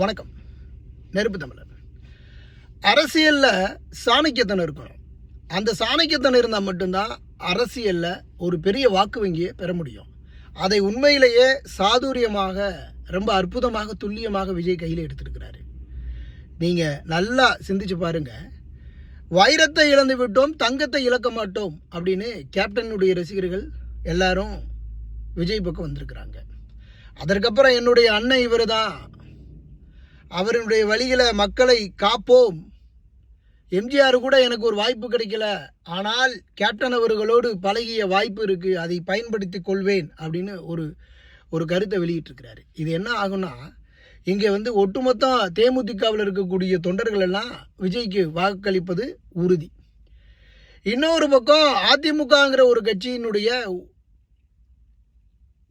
வணக்கம். நெருப்பு தமிழர். அரசியலில் சாணக்கியத்தனம் இருக்கணும். அந்த சாணக்கியத்தனம் இருந்தால் மட்டும்தான் அரசியலில் ஒரு பெரிய வாக்கு வங்கியை பெற முடியும். அதை உண்மையிலேயே சாதுரியமாக ரொம்ப அற்புதமாக துல்லியமாக விஜய் கையில் எடுத்திருக்கிறாரு. நீங்கள் நல்லா சிந்திச்சு பாருங்க. வைரத்தை இழந்து விட்டோம் தங்கத்தை இழக்க மாட்டோம் அப்படின்னு கேப்டனுடைய ரசிகர்கள் எல்லாரும் விஜய் பக்கம் வந்திருக்கிறாங்க. அதற்கப்புறம் என்னுடைய அண்ணன் இவர் தான் அவருடைய வழியில் மக்களை காப்போம். எம்ஜிஆர் கூட எனக்கு ஒரு வாய்ப்பு கிடைக்கல. ஆனால் கேப்டன் அவர்களோடு பழகிய வாய்ப்பு இருக்குது அதை பயன்படுத்தி கொள்வேன் அப்படின்னு ஒரு ஒரு கருத்தை வெளியிட்டிருக்கிறாரு. இது என்ன ஆகும்னா இங்கே வந்து ஒட்டுமொத்தம் தேமுதிகவில் இருக்கக்கூடிய தொண்டர்கள் எல்லாம் விஜய்க்கு வாக்களிப்பது உறுதி. இன்னொரு பக்கம் அதிமுகங்கிற ஒரு கட்சியினுடைய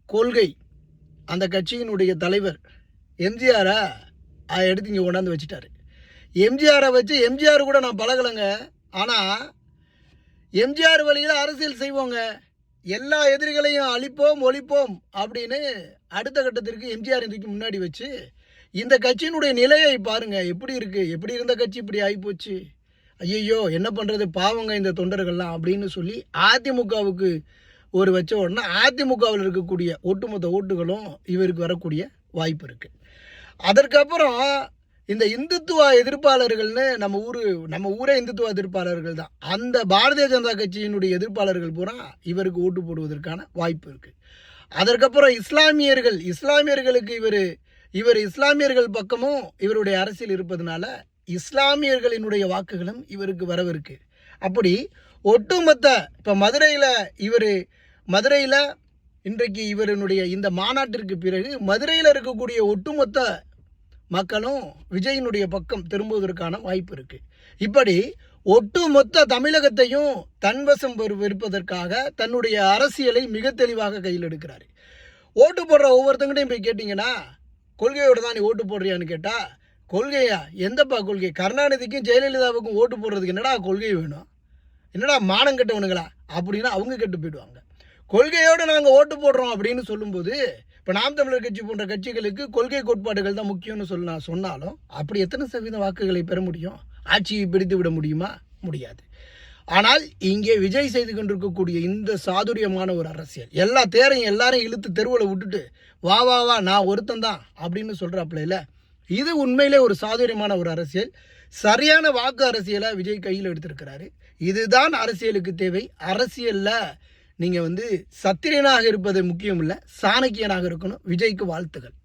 கொள்கை அந்த கட்சியினுடைய தலைவர் எம்ஜிஆரை எடுத்து இங்கே கொண்டாந்து வச்சுட்டாரு. எம்ஜிஆரை வச்சு எம்ஜிஆர் கூட நான் பழகலைங்க. ஆனால் எம்ஜிஆர் வழியில் அரசியல் செய்வோங்க. எல்லா எதிரிகளையும் அழிப்போம் ஒழிப்போம் அப்படின்னு அடுத்த கட்டத்திற்கு எம்ஜிஆர் இதுக்கு முன்னாடி வச்சு இந்த கட்சியினுடைய நிலையை பாருங்கள் எப்படி இருக்குது எப்படி இருந்த கட்சி? இப்படி ஆகிப்போச்சு ஐயையோ என்ன பண்ணுறது பாவங்க இந்த தொண்டர்கள்லாம் அப்படின்னு சொல்லி அதிமுகவுக்கு ஒரு வச்ச உடனே அதிமுகவில் இருக்கக்கூடிய ஒட்டுமொத்த ஓட்டுகளும் இவருக்கு வரக்கூடிய வாய்ப்பு இருக்குது அதற்கப்புறம் இந்த இந்துத்துவ எதிர்ப்பாளர்கள்னு நம்ம ஊர் நம்ம ஊரே இந்துத்துவ எதிர்ப்பாளர்கள் தான். அந்த பாரதிய ஜனதா கட்சியினுடைய எதிர்ப்பாளர்கள் பூரா இவருக்கு ஓட்டு போடுவதற்கான வாய்ப்பு இருக்குது அதற்கப்புறம் இஸ்லாமியர்கள் இஸ்லாமியர்களுக்கு இவர் இவர் இஸ்லாமியர்கள் பக்கமும் இவருடைய அரசியல் இருப்பதனால இஸ்லாமியர்களினுடைய வாக்குகளும் இவருக்கு வரவிருக்கு. அப்படி ஒட்டுமொத்த இப்போ மதுரையில் இவர் மதுரையில் இன்றைக்கு இவரனுடைய இந்த மாநாட்டிற்கு பிறகு மதுரையில் இருக்கக்கூடிய ஒட்டுமொத்த மக்களும் விஜயினுடைய பக்கம் திரும்புவதற்கான வாய்ப்பு இருக்கு. இப்படி ஒட்டுமொத்த தமிழகத்தையும் தன்வசம் விருப்பதற்காக தன்னுடைய அரசியலை மிக தெளிவாக கையில் எடுக்கிறார். ஓட்டு போடுற ஒவ்வொருத்தங்கிட்டையும் போய் கேட்டிங்கன்னா கொள்கையோட தான் நீ ஓட்டு போடுறியான்னு கேட்டால் கொள்கையா? எந்தப்பா கொள்கை? கருணாநிதிக்கும் ஜெயலலிதாவுக்கும் ஓட்டு போடுறதுக்கு என்னடா கொள்கை வேணும்? என்னடா மானம் கெட்டவனுங்களா? அப்படின்னா அவங்க கெட்டு போயிடுவாங்க. கொள்கையோடு நாங்கள் ஓட்டு போடுறோம் அப்படின்னு சொல்லும்போது இப்போ நாம் தமிழர் கட்சி போன்ற கட்சிகளுக்கு கொள்கை கோட்பாடுகள் தான் முக்கியம்னு சொல்ல சொன்னாலும் அப்படி எத்தனை சதவீத வாக்குகளை பெற முடியும்? ஆட்சியை பிடித்து விட முடியுமா? முடியாது. ஆனால் இங்கே விஜய் செய்து கொண்டிருக்கக்கூடிய இந்த சாதுரியமான ஒரு அரசியல் எல்லா தேரையும் எல்லாரையும் இழுத்து தெருவில் விட்டுட்டு வா வா வா நான் ஒருத்தன் தான் அப்படின்னு சொல்கிறாப்புல இல்லை இது உண்மையிலே ஒரு சாதுரியமான ஒரு அரசியல். சரியான வாக்கு அரசியலை விஜய் கையில் எடுத்திருக்கிறாரு. இதுதான் அரசியலுக்கு தேவை. அரசியலில் நீங்கள் வந்து சத்திரியனாக இருப்பது முக்கியம் இல்லை சாணக்கியனாக இருக்கணும் விஜய்க்கு வாழ்த்துகள்.